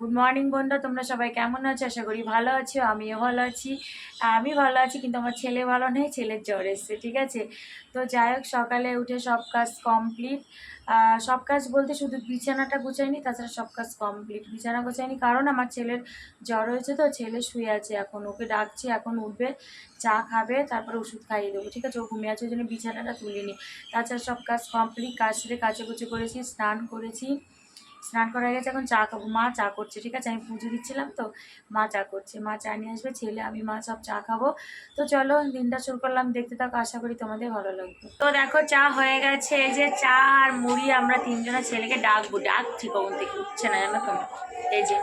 Good morning বন্ধুরা তোমরা সবাই কেমন আছো? আশা করি ভালো আছো, আমিও ভালো আছি। আমি ভালো আছি, কিন্তু আমার ছেলে ভালো নেই, ছেলের জ্বর এসছে, ঠিক আছে? তো যাই হোক, সকালে উঠে সব কাজ কমপ্লিট সব কাজ বলতে শুধু বিছানাটা গুছাইনি, তাছাড়া সব কাজ কমপ্লিট বিছানা গোছাইনি, কারণ আমার ছেলের জ্বর হয়েছে তো, ছেলে শুয়ে আছে এখন। ওকে ডাকছি, এখন উঠবে, চা খাবে, তারপরে ওষুধ খাইয়ে দেবো, ঠিক আছে? ও ঘুমিয়ে আছে, ওই জন্য বিছানাটা তুলিনি। তাছাড়া সব কাজ কমপ্লিট কাজ সেরে কাছে কুচে করেছি, স্নান করেছি। স্নান করা হয়ে গেছে, এখন চা খাব। মা চা করছে, ঠিক আছে? আমি পুজো দিচ্ছিলাম তো, মা চা করছে। মা চা নিয়ে আসবে, ছেলে, আমি, মা সব চা খাব। তো চলো, দিনটা শুরু করলাম। দেখতে থাকো, আশা করি তোমাদের ভালো লাগবে। তো দেখো, চা হয়ে গেছে। এই যে চা আর মুড়ি, আমরা তিনজনের ছেলেকে ডাকবো। ডাকছি কখন থেকে উঠছে না, জানো তো? এই যে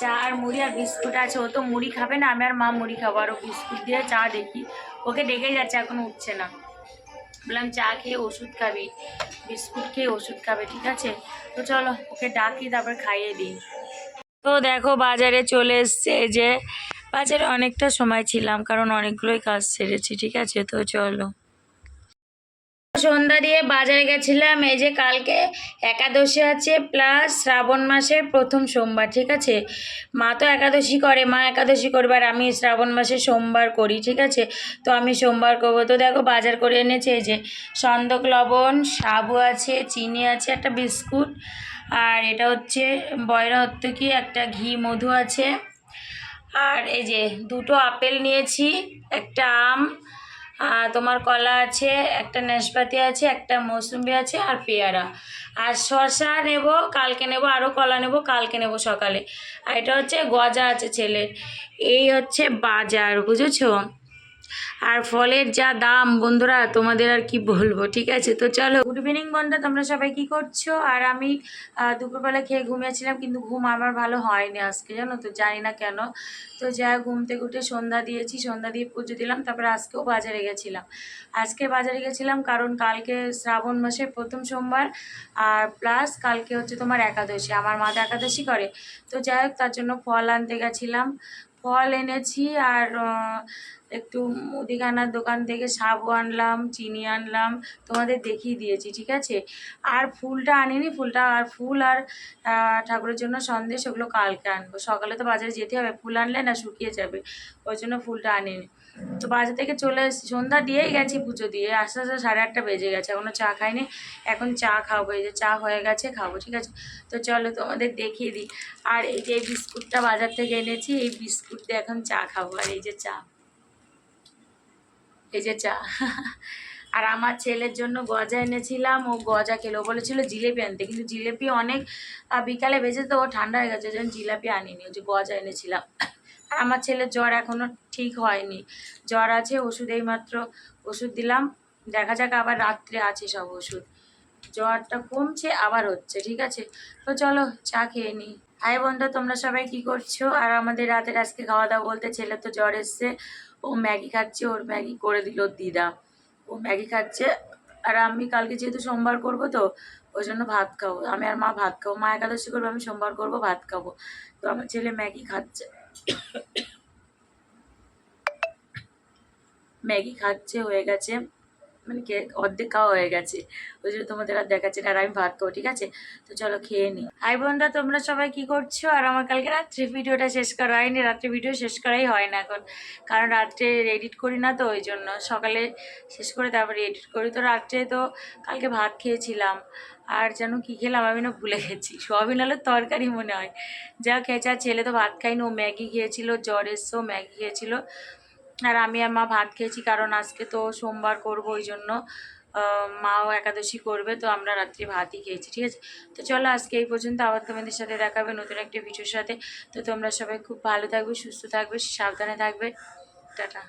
চা আর মুড়ি আর বিস্কুট আছে। ও তো মুড়ি খাবে না, আমি আর মা মুড়ি খাব। আর বিস্কুট দিয়ে চা দেখি। ওকে ডেকেই যাচ্ছে, এখন উঠছে না। বললাম, চা খেয়ে ওষুধ খাবি, বিস্কুট খেয়ে ওষুধ খাবে, ঠিক আছে? তো চলো, ওকে ডাকি, তারপর খাইয়ে দিই। তো দেখো, বাজারে চলে এসছে যে, বাজারে অনেকটা সময় ছিলাম, কারণ অনেকগুলোই কাজ সেরেছি, ঠিক আছে? তো চলো। সন্ধ্যা দিয়ে বাজারে গেছিলাম। এই যে কালকে একাদশী আছে প্লাস শ্রাবণ মাসের প্রথম সোমবার, ঠিক আছে? মা তো একাদশী করে, মা একাদশী করবার আমি শ্রাবণ মাসে সোমবার করি, ঠিক আছে? তো আমি সোমবার করব। তো দেখো বাজার করে এনেছে এই যে সন্দক লবণ, সাবু আছে, চিনি আছে, একটা বিস্কুট, আর এটা হচ্ছে বয়রা কি একটা ঘি মধু আছে। আর এই যে দুটো আপেল নিয়েছি, একটা আম তোমার কলা আছে, একটা নাশপাতি আছে, একটা মৌসুম্বি আছে আর পেয়ারা। আর শশা নেব, কালকে নেব আরও কলা নেব, কালকে নেব সকালে। আর এটা হচ্ছে গজা আছে ছেলের। এই হচ্ছে বাজার, বুঝেছ? আর ফলের যা দাম, বন্ধুরা, তোমাদের আর কি বলব, ঠিক আছে? তো চলো গুড ইভিনিং বন্ধুরা, তোমরা সবাই কি করছ? আর আমি দুপুরবেলা খেয়ে ঘুমিয়েছিলাম, কিন্তু ঘুম আমার ভালো হয়নি আজকে, জানো তো, জানি না কেন। তো যা ঘুম থেকে সন্ধ্যা দিয়েছি, সন্ধ্যা দিয়ে পুজো দিলাম, তারপরে আজকেও বাজারে গেছিলাম। আজকে বাজারে গেছিলাম কারণ কালকে শ্রাবণ মাসের প্রথম সোমবার, আর প্লাস কালকে হচ্ছে তোমার একাদশী, আমার মা একাদশী করে। তো যাই হোক, তার জন্য ফল আনতে গেছিলাম ফল এনেছি আর একটু মুদিখানার দোকান থেকে সাবু আনলাম, চিনি আনলাম, তোমাদের দেখিয়ে দিয়েছি, ঠিক আছে? আর ফুলটা আনিনি, ফুলটা আর ফুল আর ঠাকুরের জন্য সন্দেশ ওগুলো কালকে আনব। সকালে তো বাজারে যেতে হবে, ফুল আনলে না শুকিয়ে যাবে, ওই জন্য ফুলটা আনিনি। তো বাজার থেকে চলে এসেছি। সন্ধ্যা দিয়েই গেছি পুজো দিয়ে। আস্তে আস্তে সাড়ে আটটা বেজে গেছে। এখনও চা খাইনি। এখন চা খাব। এই যে চা হয়ে গেছে, খাব, ঠিক আছে? তো চলো তোমাদের দেখিয়ে দিই। আর এই যে এই বিস্কুটটা বাজার থেকে এনেছি, এই বিস্কুট দিয়ে এখন চা খাব। আর এই যে চা। এই যে চা। আর আমার ছেলের জন্য গজা এনেছিলাম। ও গজা খেলো বলেছিল জিলেপি আনতে। কিন্তু জিলেপি অনেক বিকালে বেজে তো ও ঠান্ডা হয়ে গেছে, ওই জন্য জিলাপি আনিনি। ওই যে গজা এনেছিলাম। আর আমার ছেলের জ্বর এখনও ঠিক হয়নি। জ্বর আছে, ওষুধ এইমাত্র ওষুধ দিলাম। দেখা যাক আবার রাত্রে আছে সব ওষুধ। জ্বরটা কমছে, আবার হচ্ছে, ঠিক আছে? তো চলো, চা খেয়ে নিই হাই বন্ধু, তোমরা সবাই কি করছ? আর আমাদের রাতের আজকে খাওয়া দাওয়া বলতে ছেলে তো জ্বর এসছে। ও ম্যাগি খাচ্ছে, ওর ম্যাগি করে দিল দিদা। ও ম্যাগি খাচ্ছে। আর আমি কালকে যেহেতু সোমবার করব তো, ওই জন্য ভাত খাব। আমি আর মা ভাত খাব। মা একাদশী করব, আমি সোমবার করব, ভাত খাব। তো আমার ছেলে ম্যাগি খাচ্ছে। ম্যাগি খাচ্ছে, হয়ে গেছে। মানে কে, অর্ধেক খাওয়া হয়ে গেছে। ওই জন্য তোমাদের আর দেখাচ্ছে না, আর আমি ভাত খাব, ঠিক আছে? তো চলো খেয়ে নিই হাই বোনরা, তোমরা সবাই কি করছ? আর আমার কালকে রাত্রে ভিডিওটা শেষ করা হয়নি, রাত্রে ভিডিও শেষ করাই হয় না এখন। কারণ রাত্রে এডিট করি না তো, ওই জন্য সকালে শেষ করে তারপরে এডিট করি। তো রাত্রে তো কালকে ভাত খেয়েছিলাম। আর যেন কি খেলাম আমি না ভুলে গেছি। সোয়াবিন আলুর তরকারি মনে হয়। যা খেয়েছে আর ছেলে তো ভাত খাইনি ও ম্যাগি খেয়েছিল, জ্বর এসছে ম্যাগি খেয়েছিল। আর আমি আর মা ভাত খেয়েছি কারণ আজকে তো সোমবার করব ওই জন্য। মাও একাদশী করবে, তো আমরা রাত্রি ভাতই খেয়েছি, ঠিক আছে? তো চলো, আজকে এই পর্যন্ত আবার তোমাদের সাথে দেখাবে নতুন একটা ভিডিওর সাথে। তো তোমরা সবাই খুব ভালো থাকবে, সুস্থ থাকবে, সাবধানে থাকবে। টাটা।